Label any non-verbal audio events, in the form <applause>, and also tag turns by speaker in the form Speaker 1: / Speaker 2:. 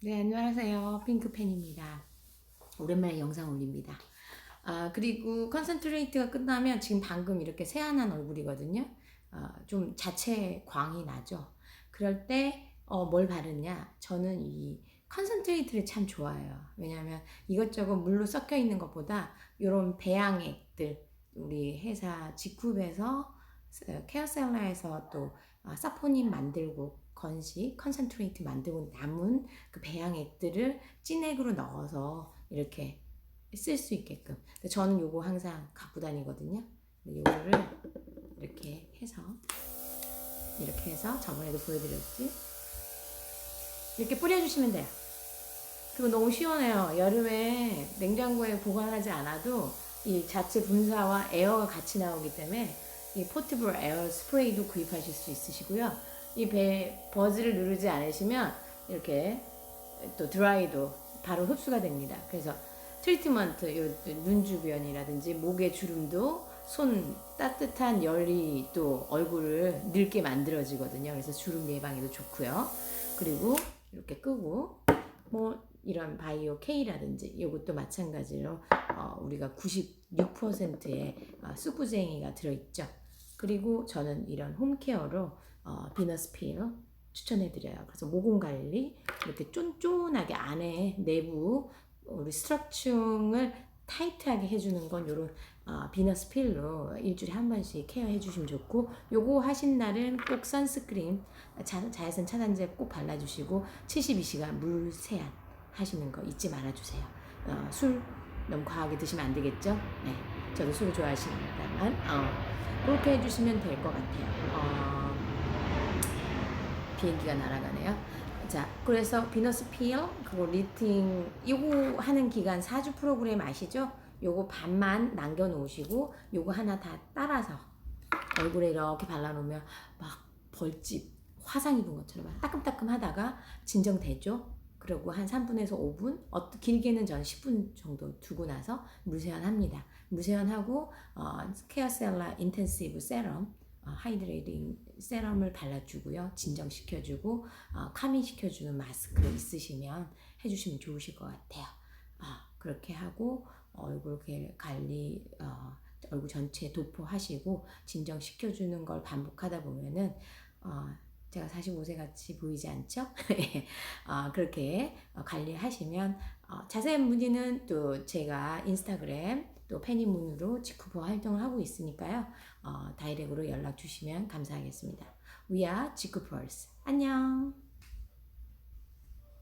Speaker 1: 네, 안녕하세요. 핑크팬입니다. 오랜만에 영상 올립니다. 아, 그리고 컨센트레이트가 끝나면 지금 방금 이렇게 새하얀 얼굴이거든요. 아, 좀 자체 광이 나죠. 그럴 때, 어, 뭘 바르냐? 저는 이 컨센트레이트를 참 좋아해요. 왜냐하면 이것저것 물로 섞여 있는 것보다 이런 배양액들, 우리 회사 직후에서 케어셀러에서 또 아, 사포닌 만들고 건식 컨센트레이트 만들고 남은 그 배양액들을 찐액으로 넣어서 이렇게 쓸 수 있게끔. 저는 요거 항상 갖고 다니거든요. 요거를 이렇게 해서 이렇게 해서 저번에도 보여드렸지. 이렇게 뿌려주시면 돼요. 그리고 너무 시원해요. 여름에 냉장고에 보관하지 않아도 이 자체 분사와 에어가 같이 나오기 때문에 이 포트블 에어 스프레이도 구입하실 수 있으시고요. 이 배 버즈를 누르지 않으시면 이렇게 또 드라이도 바로 흡수가 됩니다. 그래서 트리트먼트 요 눈 주변이라든지 목의 주름도 손 따뜻한 열이 또 얼굴을 늙게 만들어지거든요. 그래서 주름 예방에도 좋고요. 그리고 이렇게 끄고 뭐 이런 바이오 K라든지 이것도 마찬가지로 어, 우리가 96%의 어, 수부쟁이가 들어있죠. 그리고 저는 이런 홈케어로 어, 비너스 필 추천해드려요. 그래서 모공 관리 이렇게 쫀쫀하게 안에 내부 우리 스트럭층을 타이트하게 해주는 건 요런 어, 비너스 필로 일주일에 한 번씩 케어해 주시면 좋고 요거 하신 날은 꼭 선스크림 자, 자외선 차단제 꼭 발라주시고 72시간 물 세안 하시는 거 잊지 말아주세요. 어, 술 너무 과하게 드시면 안 되겠죠? 네, 저도 술을 좋아하시니까만 어, 그렇게 해주시면 될 것 같아요. 어, 비행기가 날아가네요. 자, 그래서 비너스 필, 그리고 리팅, 요거 하는 기간 4주 프로그램 아시죠? 요거 반만 남겨놓으시고, 요거 하나 다 따라서 얼굴에 이렇게 발라놓으면 막 벌집, 화상 입은 것처럼 따끔따끔 하다가 진정되죠? 그리고 한 3분에서 5분, 어, 길게는 전 10분 정도 두고 나서 물세안합니다. 물세안하고 어, 케어셀라 인텐시브 세럼, 어, 하이드레이팅 세럼을 발라주고요. 진정시켜주고 어, 카민시켜주는 마스크 있으시면 해주시면 좋으실 것 같아요. 아, 그렇게 하고 얼굴 게- 관리 어, 얼굴 전체 도포하시고 진정시켜주는 걸 반복하다 보면은 어, 제가 45세 같이 보이지 않죠? <laughs> 어, 그렇게 어, 관리하시면 어, 자세한 문의는 또 제가 인스타그램 또 페니문으로 직후보 활동을 하고 있으니까요. 어, 다이렉트로 연락 주시면 감사하겠습니다. We are 직구펄스. 안녕.